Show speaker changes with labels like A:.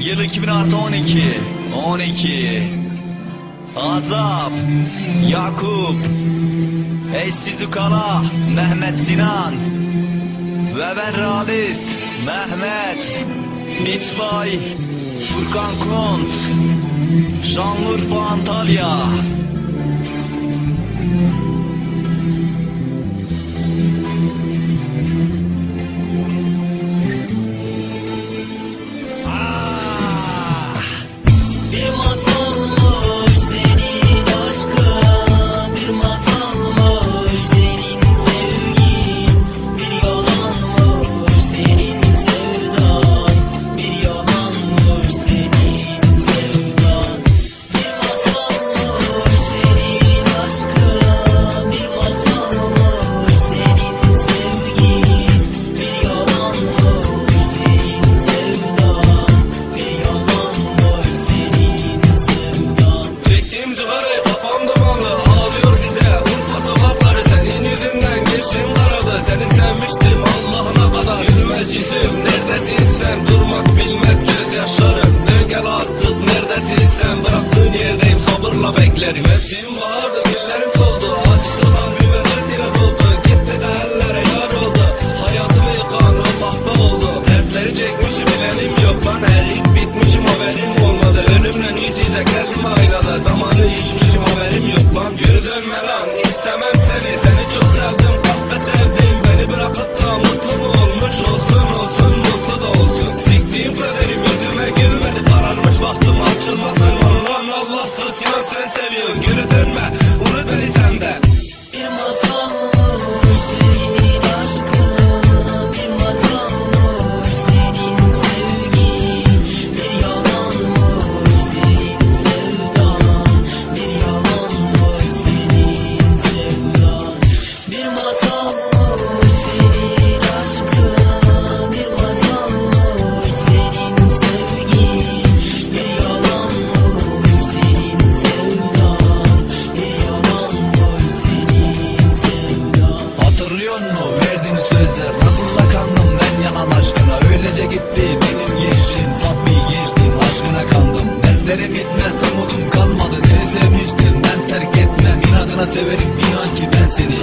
A: Yıl 2000 artı 12 12 Azap Yakup Eşsiz Ukala Mehmet Sinan Ve ben realist Mehmet Bitbay Furkan Kont Şanlıurfa Antalya
B: bilmez gözyaşlarım Dön gel artık neredesin sen? Bıraktığın yerdeyim. Sabırla beklerim. Mevsim bahardı günlerim soldu. Acısı kalbime dert ile doldu. Gitti de ellere yar oldu Hayatımı yıkan o kahpe oldu. Dertleri çekmişim bilenim yok. Lan erik bitmişim. Haberim olmadı. Ölümle yüz yüze geldim aynada Zamanı içmişim. Haberim yok lan. Geri dönme lan istemem seni. Seni çok sevdim. Kahpe sevdim. Beni bırakıp da mutlu mu olmuş Olsun olsun
A: sözler Nasıl kandım ben yanan aşkına. Öylece gitti benim yeşil bir gençliğim aşkına kandım. Dertlerim bitmez umudum kalmadı. Seni sevmiştim ben terk etmem. İnadına severim inan ki ben seni